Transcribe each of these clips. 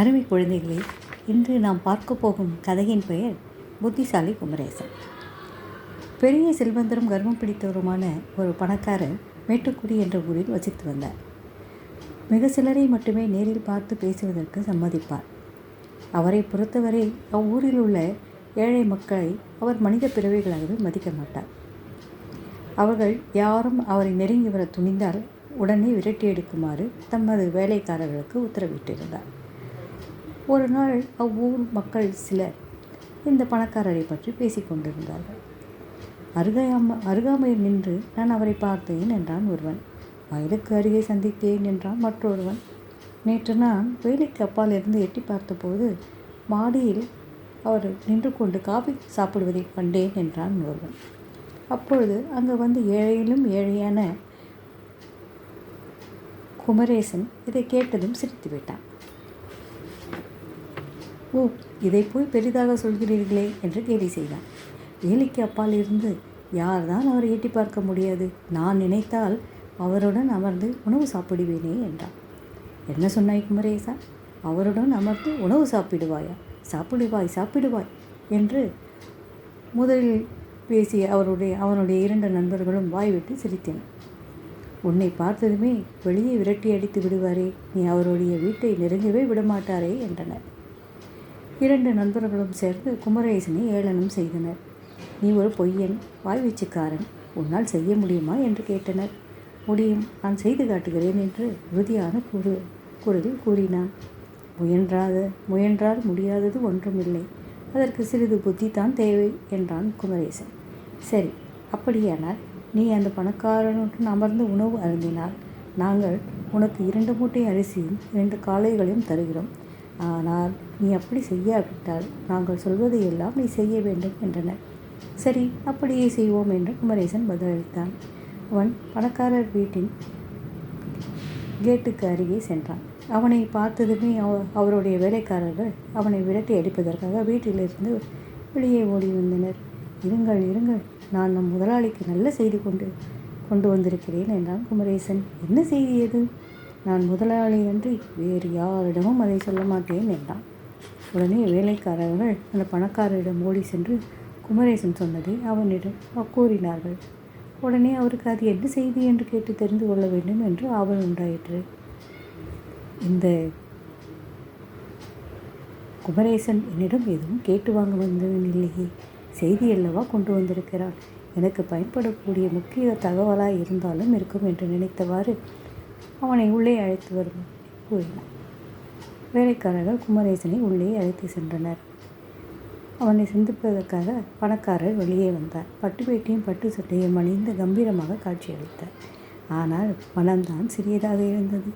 அருமை குழந்தைகளே இன்று நாம் பார்க்க போகும் கதையின் பெயர் புத்திசாலி குமரேசன். பெரிய செல்வந்தரும் கர்வம் பிடித்தவருமான ஒரு பணக்காரர் மேட்டுக்குடி என்ற ஊரில் வசித்து வந்தார். மிக சிலரை மட்டுமே நேரில் பார்த்து பேசுவதற்கு சம்மதிப்பார். அவரை பொறுத்தவரை அவ்வூரில் உள்ள ஏழை மக்களை அவர் மனித பிறவிகளாகவே மதிக்க மாட்டார். அவர்கள் யாரும் அவரை நெருங்கி வர துணிந்தால் உடனே விரட்டி எடுக்குமாறு தமது வேலைக்காரர்களுக்கு உத்தரவிட்டிருந்தார். ஒரு நாள் அவ்வூர் மக்கள் சிலர் இந்த பணக்காரரை பற்றி பேசிக்கொண்டிருந்தார்கள் அருகாம அருகாமையில் நின்று நான் அவரை பார்த்தேன் என்றான் ஒருவன். வயலுக்கு அருகே சந்தித்தேன் என்றான் மற்றொருவன். நேற்று நான் வேலைக்கு அப்பால் இருந்து எட்டி பார்த்தபோது மாடியில் அவர் நின்று கொண்டு காபி சாப்பிடுவதை கண்டேன் என்றான் ஒருவன். அப்பொழுது அங்கே வந்து ஏழையிலும் ஏழையான குமரேசன் இதை கேட்டதும் சிரித்து விட்டான் ஓ இதை போய் பெரிதாக சொல்கிறீர்களே என்று கேலி செய்தான். வேலைக்கு அப்பால் இருந்து யார்தான் அவரை எட்டி பார்க்க முடியாது? நான் நினைத்தால் அவருடன் அமர்ந்து உணவு சாப்பிடுவேனே என்றான். என்ன சொன்னாய் குமரேசா? அவருடன் அமர்ந்து உணவு சாப்பிடுவாயா? சாப்பிடுவாய் சாப்பிடுவாய் என்று முதலில் பேசிய அவருடைய அவனுடைய இரண்டு நண்பர்களும் வாய்விட்டு சிரித்தனர். உன்னை பார்த்ததுமே வெளியே விரட்டி அடித்து விடுவாரே. நீ அவருடைய வீட்டை நெருங்கவே விடமாட்டாரே என்றனர். இரண்டு நண்பர்களும் சேர்ந்து குமரேசனை ஏளனம் செய்தனர். நீ ஒரு பொய்யன் வாய்வீச்சுக்காரன் உன்னால் செய்ய முடியுமா? என்று கேட்டனர். முடியும். நான் செய்து காட்டுகிறேன் என்று உறுதியான குரு குரலில் கூறினான். முயன்றாத முயன்றால் முடியாதது ஒன்றுமில்லை. அதற்கு சிறிது புத்தி தான் தேவை என்றான் குமரேசன். சரி அப்படியானால் நீ அந்த பணக்காரனுடன் அமர்ந்து உணவு அருந்தினால் நாங்கள் உனக்கு இரண்டு மூட்டை அரிசியும் இரண்டு காளைகளையும் தருகிறோம். ஆனால் நீ அப்படி செய்யாவிட்டால் நாங்கள் சொல்வதை எல்லாம் நீ செய்ய வேண்டும் என்றனர். சரி அப்படியே செய்வோம் என்று குமரேசன் பதிலளித்தான். அவன் பணக்காரர் வீட்டின் கேட்டுக்கு அருகே சென்றான். அவனை பார்த்ததுமே அவ அவருடைய வேலைக்காரர்கள் அவனை விரட்டி அடிப்பதற்காக வீட்டிலிருந்து வெளியே ஓடி வந்தனர். இருங்கள் இருங்கள் நான் நம் முதலாளிக்கு நல்ல செய்தி கொண்டு கொண்டு வந்திருக்கிறேன் என்றான் குமரேசன். என்ன செய்தி எது நான் முதலாளி என்று வேறு யாரிடமும் அதை சொல்ல மாட்டேன் என்றான். உடனே வேலைக்காரர்கள் அந்த பணக்காரரிடம் ஓடி சென்று குமரேசன் சொன்னதை அவனிடம் கூறினார்கள். உடனே அவருக்கு அது என்ன செய்தி என்று கேட்டு தெரிந்து கொள்ள வேண்டும் என்று ஆவல் உண்டாயிற்று. இந்த குமரேசன் என்னிடம் எதுவும் கேட்டு வாங்க வந்தவன் இல்லையே. செய்தி அல்லவா கொண்டு வந்திருக்கிறான். எனக்கு பயன்படக்கூடிய முக்கிய தகவலாக இருந்தாலும் இருக்கும் என்று நினைத்தவாறு அவனை உள்ளே அழைத்து வரும். கூறினார் வேலைக்காரர்கள் குமரேசனை உள்ளே அழைத்து சென்றனர். அவனை சந்திப்பதற்காக பணக்காரர் வெளியே வந்தார். பட்டு வேட்டியும் பட்டு சட்டையும் அணிந்து கம்பீரமாக காட்சியளித்தார். ஆனால் மனம்தான் சிறியதாக இருந்தது.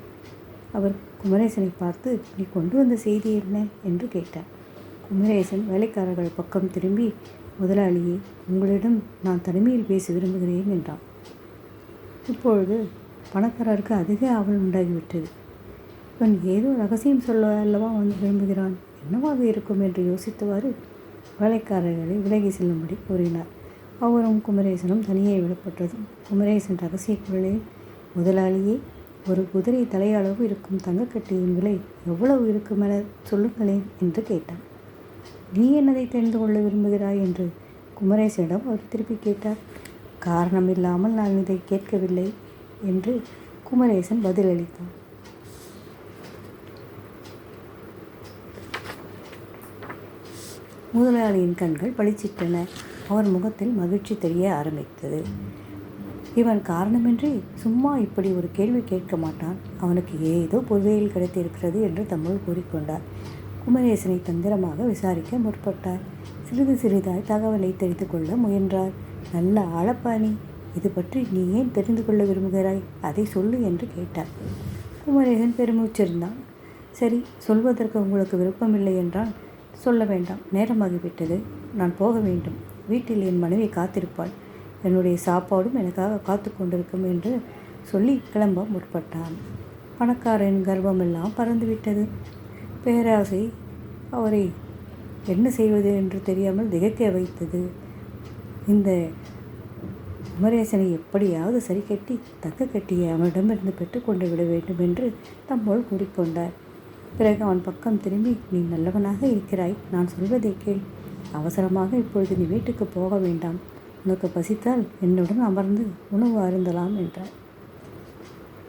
அவர் குமரேசனை பார்த்து நீ கொண்டு வந்த செய்தி என்ன? என்று கேட்டார். குமரேசன் வேலைக்காரர்கள் பக்கம் திரும்பி முதலாளியே உங்களிடம் நான் தனிமையில் பேச விரும்புகிறேன் என்றான். இப்பொழுது பணக்காரருக்கு அதிக ஆவல் உண்டாகிவிட்டது. இவன் ஏதோ ரகசியம் சொல்ல அல்லவா வந்து விரும்புகிறான்? என்னவாக இருக்கும் என்று யோசித்தவாறு வேலைக்காரர்களை விலகி செல்லும்படி கூறினார். அவரும் குமரேசனும் தனியே விடப்பட்டதும் குமரேசன் ரகசிய குரலில் முதலாளியே ஒரு குதிரை தலையளவு இருக்கும் தங்கக்கட்டியின் விலை எவ்வளவு இருக்குமென சொல்லுங்களேன் என்று கேட்டான். நீ என்னதை தெரிந்து கொள்ள விரும்புகிறாய்? என்று குமரேசனிடம் அவர் திருப்பி கேட்டார். காரணம் இல்லாமல் நான் இதை கேட்கவில்லை. என்று குமரேசன் பதிலளித்தான். முதலாளியின் கண்கள் பளிச்சிட்டன. அவர் முகத்தில் மகிழ்ச்சி தெரிய ஆரம்பித்தது. இவன் காரணமின்றி சும்மா இப்படி ஒரு கேள்வி கேட்க மாட்டான். அவனுக்கு ஏதோ பொதுவையில் கிடைத்திருக்கிறது என்று தம்முள் கூறிக்கொண்டார். குமரேசனை தந்திரமாக விசாரிக்க முற்பட்டார். சிறிது சிறிதாய் தகவலை தெரிந்து கொள்ள முயன்றார். நல்ல ஆழப்பாணி இது பற்றி நீ ஏன் தெரிந்து கொள்ள விரும்புகிறாய்? அதை சொல்லு என்று கேட்டார் குமரேகன் பெருமூச்சிருந்தான் சரி சொல்வதற்கு உங்களுக்கு விருப்பமில்லை என்றால் சொல்ல வேண்டாம். நேரமாகிவிட்டது. நான் போக வேண்டும். வீட்டில் என் மனைவி காத்திருப்பாள். என்னுடைய சாப்பாடும் எனக்காக காத்து கொண்டிருக்கும் என்று சொல்லி கிளம்ப முற்பட்டான். பணக்காரன் கர்வமெல்லாம் பறந்துவிட்டது. பேராசை அவரை என்ன செய்வது என்று தெரியாமல் திகைக்க வைத்தது. இந்த குமரேசனை எப்படியாவது சரி கட்டி தக்க கட்டியை அவனிடமிருந்து பெற்றுக்கொண்டு விட வேண்டும் என்று தம்மோள் கூறிக்கொண்டார். பிறகு அவன் பக்கம் திரும்பி நீ நல்லவனாக இருக்கிறாய் நான் சொல்வதை கேள். அவசரமாக இப்பொழுது நீ வீட்டுக்கு போக வேண்டாம். உனக்கு பசித்தால் என்னுடன் அமர்ந்து உணவு அருந்தலாம் என்றார்.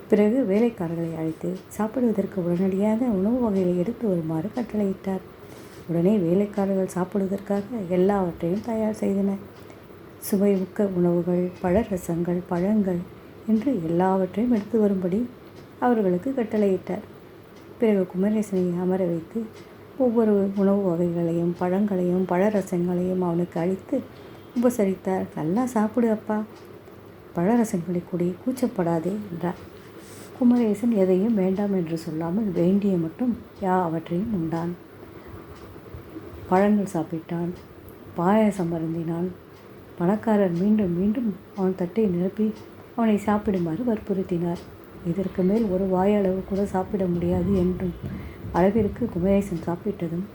பிறகு வேலைக்காரர்களை அழைத்து சாப்பிடுவதற்கு உடனடியாக உணவு வகைகளை எடுத்து வருமாறு கட்டளையிட்டார். உடனே வேலைக்காரர்கள் சாப்பிடுவதற்காக எல்லாவற்றையும் தயார் செய்தனர். சுவைமிக்க உணவுகள் பழரசங்கள் பழங்கள் என்று எல்லாவற்றையும் எடுத்து வரும்படி அவர்களுக்கு கட்டளையிட்டார். பிறகு குமரேசனை அமர வைத்து ஒவ்வொரு உணவு வகைகளையும் பழங்களையும் பழரசங்களையும் அவனுக்கு அளித்து உபசரித்தார். நல்லா சாப்பிடு அப்பா. பழரசங்களை கூடி கூச்சப்படாதே என்றார். குமரேசன் எதையும் வேண்டாம் என்று சொல்லாமல் வேண்டிய மட்டும் யா அவற்றையும் உண்டான். பழங்கள் சாப்பிட்டான் பாயசம் அருந்தினான் பணக்காரர் மீண்டும் மீண்டும் அவன் தட்டை நிரப்பி அவனை சாப்பிடுமாறு வற்புறுத்தினார். இதற்கு மேல் ஒரு வாயளவு கூட சாப்பிட முடியாது என்றும் அளவிற்கு குமரேசன் சாப்பிட்டதும்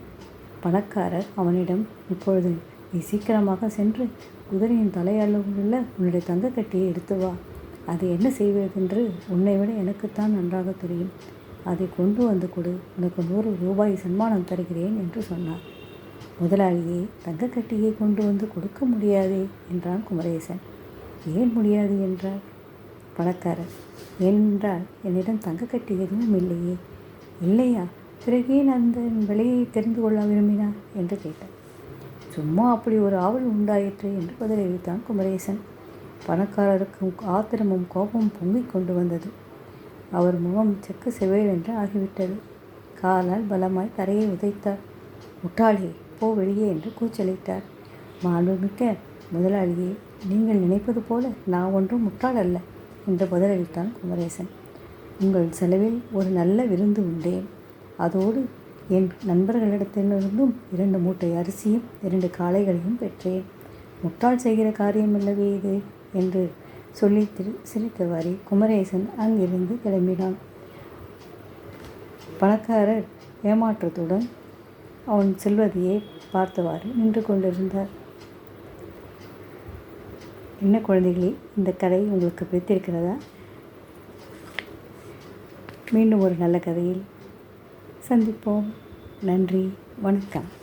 பணக்காரர் அவனிடம் இப்பொழுது நீ சீக்கிரமாக சென்று குதிரையின் தலையளவுள்ள உன்னுடைய தங்கக்கட்டியை எடுத்து வா. அது என்ன செய்வதென்று உன்னை விட எனக்குத்தான் நன்றாக தெரியும். அதை கொண்டு வந்து கொடு. உனக்கு நூறு ரூபாய் சன்மானம் தருகிறேன் என்று சொன்னார். முதலாளியே தங்கக்கட்டியை கொண்டு வந்து கொடுக்க முடியாதே என்றான் குமரேசன். ஏன் முடியாது என்றார்? பணக்காரர். ஏனென்றால் என்னிடம் தங்கக்கட்டி எதுவும் இல்லையே. இல்லையா? பிறகு ஏன் அந்த விலையை தெரிந்து கொள்ள விரும்பினார் என்று கேட்டார் சும்மா அப்படி ஒரு ஆவல் உண்டாயிற்று என்று பதிலளித்தான் குமரேசன். பணக்காரருக்கு ஆத்திரமும் கோபமும் பொங்கிக் கொண்டு வந்தது. அவர் முகம் செக்கு செவேல் என்று ஆகிவிட்டது. காலால் பலமாய் தரையை உதைத்தார். முட்டாளே போ வெளியே என்று கூச்சலிட்டார். மாண்புமிக்க முதலாளியே நீங்கள் நினைப்பது போல நான் ஒன்றும் முட்டாள் அல்ல என்று பதிலளித்தான் குமரேசன். உங்கள் செலவில் ஒரு நல்ல விருந்து உண்டேன். அதோடு என் நண்பர்களிடத்திலிருந்தும் இரண்டு மூட்டை அரிசியும் இரண்டு காளைகளையும் பெற்றேன். முட்டாள் செய்கிற காரியமல்லவே இது? என்று சொல்லி திரு சிரித்தவாறே குமரேசன் அங்கிருந்து கிளம்பினான். பணக்காரர் ஏமாற்றத்துடன் அவன் செல்வதையே பார்த்தவாறு நின்று கொண்டிருந்தார். என்ன குழந்தைகளே இந்த கதை உங்களுக்கு பிடித்திருக்கிறதா? மீண்டும் ஒரு நல்ல கதையில் சந்திப்போம். நன்றி வணக்கம்.